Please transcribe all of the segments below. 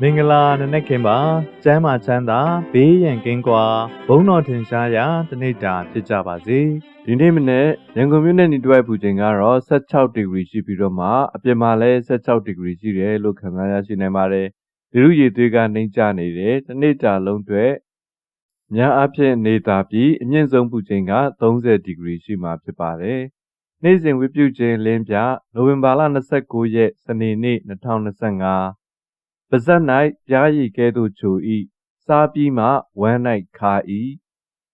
မင်္ဂလာနနက်ခင်းပါကျမ်းမာချမ်းသာဘေးရန်ကင်းကွာဘုန်းတော်ထင်ရှားရာတနေ့တာဖြစ်ကြပါစေဒီနေ့မနေ့ရန်ကုန်မြို့နယ်နေတွဲပူချိန်ကတော့16ဒီဂရီရှိပြီးတော့မှအပြင်မှာလည်း16ဒီဂရီရှိတယ်လို့ခံစားရရှိနိုင်ပါတယ်ဒီလိုရည်သွေးကနှိမ့်ကျနေတယ်တစ်နေ့ကြာလုံးအတွက်များအဖြစ်နေတာပြီးအမြင့်ဆုံးပူချိန်က30ဒီဂရီရှိမှာဖြစ်ပါတယ်နေ့စဉ်ဝိပြုခြင်းလင်းပြနိုဝင်ဘာလ29ရက်စနေနေ့2025 ပါဇက်၌ပြားရည်ကဲ့သို့ချိုဤစားပြီးမှဝမ်း၌ခါဤ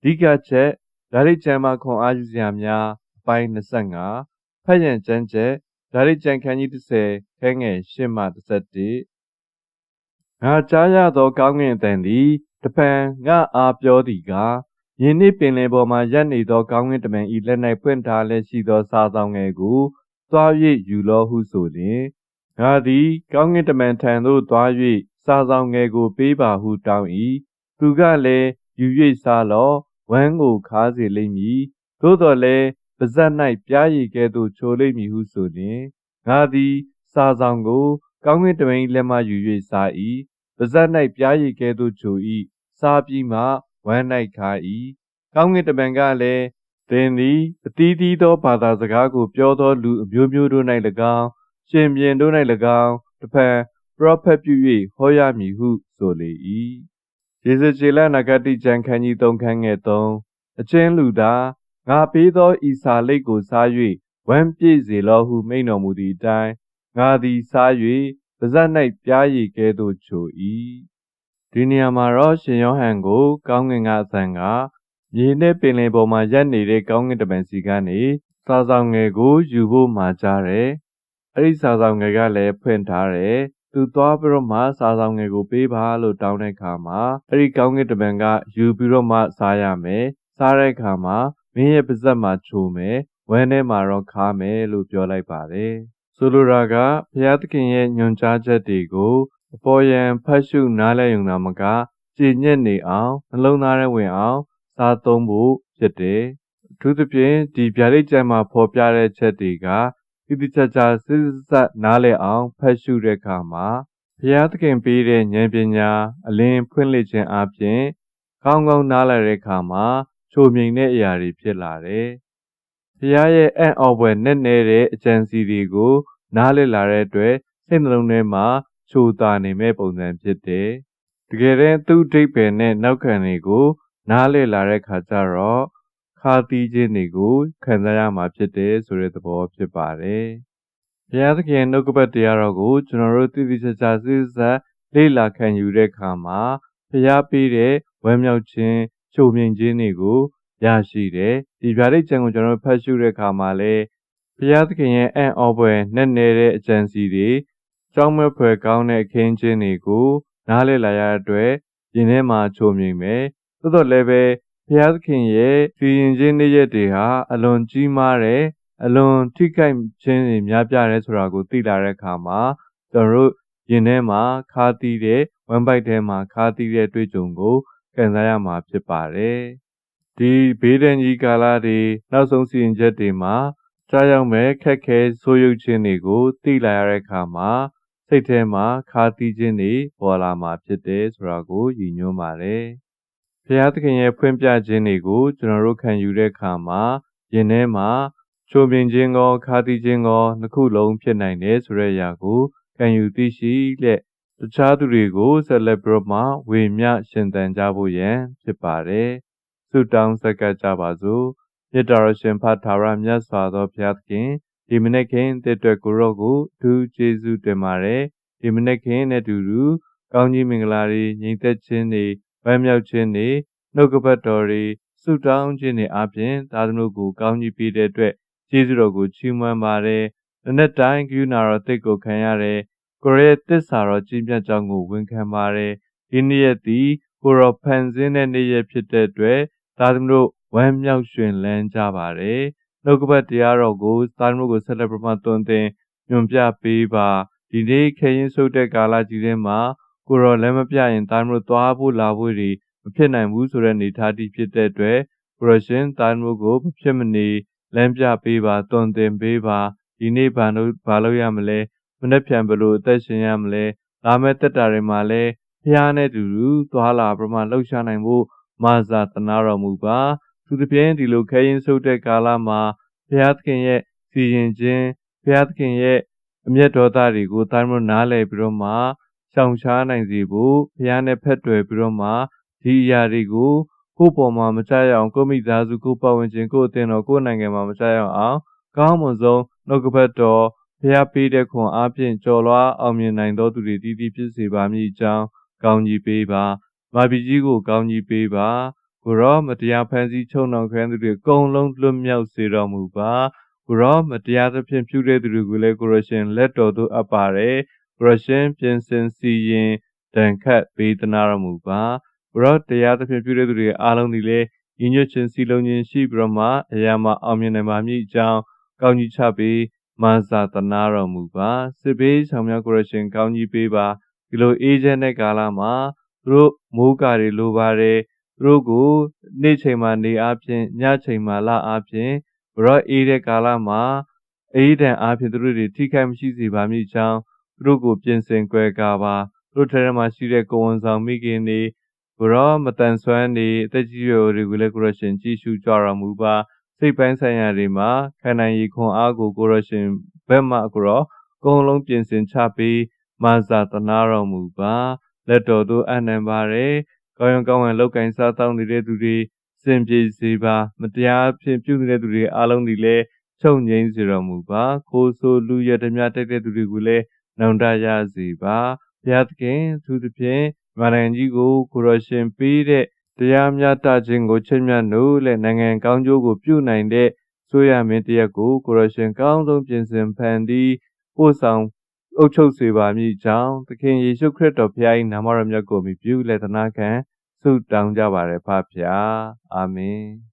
ဒီကချက်ဒါရိတ်ကျမ်းမှာခွန်အားယူစရာများအပိုင်း25ဖတ်ရန်ကျမ်းချက်ဒါရိတ်ကျမ်းခန်းကြီး30ခဲငယ်8မှ31ငါကြားရသောကောင်းကင်အတန်သည်တပံငါအားပြောသည်ကားယင်းနေ့ပင်လယ်ပေါ်မှရပ်နေသောကောင်းကင်တမန်ဤလက်၌ဖွင့်ထားလျက်ရှိသောစာဆောင်ငယ်ကိုသွား၍ယူလောဟုဆိုလျင် ငါသည် ကောင်းကင်တမန်ထံသို့သွား၍စာဆောင်ငယ်ကို ပေးပါဟုတောင်း၏သူကလည်းယူ၍စားလော့ဝမ်းကိုခါစေလိမ့်မည်သို့တော်လည်းပါဇက်၌ပြားရည်ကဲ့သို့ချိုလိမ့်မည်ဟုဆိုလျင်ငါသည် စာဆောင်ကို ကောင်းကင်တမန်၏လက်မှယူ၍စား၏ပါဇက်၌ပြားရည်ကဲ့သို့ချို၏စားပြီးမှဝမ်း၌ခါ၏ကောင်းကင်တမန်ကလည်းသင်သည်အတီးတီးသောဘာသာစကားကို ပြောသောလူအမျိုးမျိုးတို့၌၎င်း ရှင်ပြန်တို့၌၎င်းတဖန်ပရောဖက်ပြု၍ဟောရမည်ဟုဆိုလေ၏ယေဇကျေလနဂတိကျမ်းခန်းကြီး3ခန်းငယ်3အချင်းလူသားငါပေးသောဤစာလိပ်ကိုစား၍ဝမ်းပြည့်စေလောဟုမိန်တော်မူသည့်အတိုင်းငါသည်စား၍ပါဇက်၌ပြားရည်ကဲ့သို့ချို၏ဒီနေရာမှာတော့ရှင်ယောဟန်ကို ကောင်းကင်ကအဆန်ကမြေနဲ့ပင်လယ်ပေါ်မှာရပ်နေတဲ့ကောင်းကင်တမန်စီကနေစာဆောင်ငယ်ကိုယူဖို့မှာကြားတယ် အဲ့ဒီစာဆောင်ငယ်ကလည်းဖွင့်ထားတယ်သူသွားပြီးတော့မှစာဆောင်ငယ်ကိုပေးပါလို့တောင်းတဲ့အခါမှာအဲ့ဒီကောင်းကင်တမန်ကယူပြီးတော့မှစားရမယ်စားတဲ့အခါမှာမင်းရဲ့ပါဇက်မှာချိုမယ်ဝမ်းထဲမှာတော့ခါမယ်လို့ပြောလိုက်ပါတယ်ဆိုလိုတာကဘုရားသခင်ရဲ့ညွှန်ကြားချက်တွေကိုအပေါ်ယံဖတ်ရှုနားလည်ရုံသာမကကြည်ညက်နေအောင်နှလုံးသားထဲဝင်အောင် စားသုံးဖို့ဖြစ်တယ်အထူးသဖြင့်ဒီဗျာဒိတ်ကျမ်းမှာဖော်ပြတဲ့ချက်တွေက တိတိကျကျစစ်စစ်နားလည်အောင်ဖတ်ရှုတဲ့အခါမှာဘုရားသခင်ပေးတဲ့ဉာဏ်ပညာအလင်းဖွင့်လှစ်ခြင်းအပြင်ကောင်းကောင်းနားလည်တဲ့အခါမှာချိုမြိန်တဲ့အရာတွေဖြစ်လာတယ်။ဘုရားရဲ့အံ့ဩဖွယ်နဲ့နေတဲ့အကြံစီတွေကို နားလည်လာတဲ့အတွက်စိတ်နှလုံးထဲမှာချိုတာနေမဲ့ပုံစံဖြစ်တယ်။တကယ်တမ်းသူ့အဓိပ္ပာယ်နဲ့နောက်ခံတွေကို နားလည်လာတဲ့ခါကျတော့ ခါသီးခြင်းတွေကိုခံစားရမှာဖြစ်တယ်ဆိုတဲ့သဘောဖြစ်ပါတယ်။ဘုရားသခင်နှုတ်ကပတ်တရားတော်ကိုကျွန်တော်တို့သိသိချာချာစစ်စစ်လေ့လာခံယူတဲ့အခါမှာဘုရားပေးတဲ့ဝမ်းမြောက်ခြင်းချိုမြင်ခြင်းတွေကိုရရှိတယ်။ဒီဗျာဒိတ်ကျမ်းကိုကျွန်တော်ဖတ်ရှုတဲ့အခါမှာလည်းဘုရားသခင်ရဲ့အံ့ဩဖွယ်နဲ့နေတဲ့အကြံစီတွေကြောင်းမဲ့ဖွယ်ကောင်းတဲ့အခင်းချင်းတွေကိုနားလည်လာရတဲ့အတွက်ယင်ထဲမှာချိုမြင်မယ်။သို့တော်လည်းပဲ ဘုရားသခင်ရဲ့ကြည်ရင်ခြင်းနေ့ရက်တွေဟာအလွန်ကြီးမားတဲ့အလွန်ထိခိုက်ခြင်းတွေများပြားတယ်ဆိုတာကိုသိလာတဲ့အခါမှာကျွန်တော်တို့ရင်ထဲမှာခါသီးတဲ့ဝမ်းပိုက်ထဲမှာခါသီးတဲ့တွေ့ကြုံကိုခံစားရမှာဖြစ်ပါတယ်။ဒီဘေးဒဏ်ကြီးကာလတွေနောက်ဆုံးစီရင်ချက်တွေမှာကြားရောက်မဲ့ခက်ခဲဆိုးရုပ်ခြင်းတွေကိုသိလာရတဲ့အခါမှာစိတ်ထဲမှာခါသီးခြင်းတွေပေါ်လာမှာဖြစ်တယ်ဆိုတာကိုရည်ညွှန်းပါတယ်။ ဘုရားသခင်ရဲ့ဖွင့်ပြခြင်းတွေကိုကျွန်တော်တို့ခံယူတဲ့အခါမှာယင်ထဲမှာချိုမြင်ခြင်းကောခါသီးခြင်းကောနှစ်ခုလုံးဖြစ်နိုင်တယ်ဆိုတဲ့အရာကိုခံယူသိရှိလက်တခြားသူတွေကိုဆက်လက်ပြီးတော့ဝေမျှရှင်သန်ကြဖို့ရန်ဖြစ်ပါတယ်ဆုတောင်းဆက်ကပ်ကြပါစို့မြတ်တော်ရှင်ဖတ်ထာဝရမြတ်စွာသောဘုရားသခင်ဒီမနေ့ခင်တဲ့အတွက်ကိုရောကိုဒူးကျေးဇူးတင်ပါတယ်ဒီမနေ့ခင်နဲ့တူတူကောင်းကြီးမင်္ဂလာတွေညီသက်ခြင်းတွေ ဝမ်းမြောက်ခြင်းတွေနှုတ်ကပတ်တော်တွေဆုတောင်းခြင်းတွေအပြင်သာသမန်ကိုကောင်းကြီးပေးတဲ့အတွက်ကျေးဇူးတော်ကိုချီးမွမ်းပါတယ်။လက်နဲ့တိုင်းကယူနာတော်တိတ်ကိုခံရတယ်။ကိုရဲတစ္ဆာတော်ကြီးမြတ်ကြောင်းကိုဝန်ခံပါတယ်။ဒီနေ့ရက်သည်ကိုရောဖန်ဆင်းတဲ့နေ့ရက်ဖြစ်တဲ့အတွက်သာသမန်တို့ဝမ်းမြောက်ရွှင်လန်းကြပါတယ်။နှုတ်ကပတ်တရားတော်ကိုသာသမန်ကိုဆက်လက်ပြမသွန်သင်ညွန်ပြပေးပါဒီနေ့ခရင်ဆုတ်တဲ့ကာလကြီးထဲမှာ ကိုရောလည်းမပြရင်တာမျိုးသွားဖို့လာဖို့တွေမဖြစ်နိုင်ဘူးဆိုတဲ့နေသားတိဖြစ်တဲ့အတွက်ကိုရရှင်တာမျိုးကိုမဖြစ်မနေလမ်းပြပေးပါတွင်တင်ပေးပါဒီနေ့ဘာလို့ဘာလို့ရမလဲမနှက်ဖြန်ဘလို့အသက်ရှင်ရမလဲလာမဲ့တက်တာတွေမှာလည်းဖျားနဲ့တူတူသွားလာပြမလှုပ်ရှားနိုင်ဖို့မာစာတနာတော်မူပါသူတစ်ပြင်းဒီလိုခဲရင်ဆုပ်တဲ့ကာလမှာဘုရားသခင်ရဲ့စီရင်ခြင်းဘုရားသခင်ရဲ့အမျက်တော်သားတွေကိုတိုင်းမနားလည်ပြီးတော့မှ ရှောင်ရှားနိုင်စေဖို့ဘုရားနဲ့ဖက်တွယ်ပြီးတော့မှဒီအရာတွေကိုကိုယ့်ပေါ်မှာမချရအောင်ကိုယ့်မိသားစုကိုယ့်ပတ်ဝန်းကျင်ကိုယ့်အသင်းတော်ကိုယ့်နိုင်ငံမှာမချရအောင်ကောင်းမွန်ဆုံးနှုတ်ကပတ်တော်ဖျားပေးတဲ့ခွန်အားဖြင့်ကြော်လွားအောင်မြင်နိုင်သောသူတွေတည်တည်ဖြစ်စေပါမည်အကြောင်းကောင်းကြီးပေးပါမာပီကြီးကိုကောင်းကြီးပေးပါကိုရောမတရားဖန်ဆီးချုံနှောင်ခံသူတွေအကုန်လုံးလွတ်မြောက်စေတော်မူပါကိုရောမတရားသဖြင့်ပြုတဲ့သူတွေကိုလည်းကိုရရှင်လက်တော်သို့အပ်ပါတ ယ်ကိုရရှင်ပြင်ဆင်စီရင်တန်ခတ်ပေးသနာတော်မူပါကိုရောတရားသဖြင့်ပြုတဲ့သူတွေအားလုံးဒီလေညီညွတ်ခြင်းစီလုံးခြင်းရှိပြီးတော့မှအရာမှာအောင်မြင်နိုင်ပါမည်အကြောင်းကောင်းကြီးချပေးမာစာတနာတော်မူပါစစ်ဘေးဆောင်များကိုရရှင်ကောင်းကြီးပေးပါဒီလိုအေးချမ်းတဲ့ကာလမှာသူတို့မိုးကာတွေလိုပါတယ်သူတို့ကိုနေ့ချိန်မှာနေအားဖြင့်ညချိန်မှာလအားဖြင့်ဘရော့အေးတဲ့ကာလမှာအေးဒဏ်အားဖြင့်သူတို့တွေထိခိုက်မရှိစေပါမည်အကြောင်း သူတို့ကိုပြင်ဆင်ကြွယ်ကာပါသူတို့ထဲမှာရှိတဲ့ကိုဝန်ဆောင်မိခင်တွေဘရော့မတန်ဆွမ်းနေအသက်ကြီးရွယ်တွေကိုလည်းကိုရရှင်ကြည်ရှုကြတော်မူပါစိတ်ပိုင်းဆိုင်ရာတွေမှာခံနိုင်ရည်ခွန်အားကိုကိုရရှင်ဘက်မှကိုရောအကုန်လုံးပြင်ဆင်ချပေးမာစာတနာတော်မူပါလက်တော်သို့အနံပါတယ်ကောင်းရန်ကောင်းရန်လောက်ကင်စားတောင်းနေတဲ့သူတွေစင်ပြေစေပါမတရားဖြင့်ပြုနေတဲ့သူတွေအားလုံးဒီလည်းချုပ်ငိမ့်စေတော်မူပါကိုယ်ဆိုလူရတမျှတက်တဲ့သူတွေကိုလည်း နှုံတရစေပါဘုရားသခင်သူသဖြင့်မာရန်ကြီးကိုကိုရရှင်ပေးတဲ့တရားမျှတခြင်းကိုချစ်မြတ်လို့လက်နိုင်ငံကောင်းကျိုးကိုပြုနိုင်တဲ့ဆိုရမင်းတရက်ကိုကိုရရှင်ကောင်းဆုံးပြင်ဆင်ဖန်တီးပို့ဆောင်အုပ်ချုပ်စေပါမည်ကြောင်းသခင်ယေရှုခရစ်တော်ဘုရား၏နာမတော်မြတ်ကိုမြည်ပြုလက်သနာခံဆုတောင်းကြပါရဖဖျာအာမင်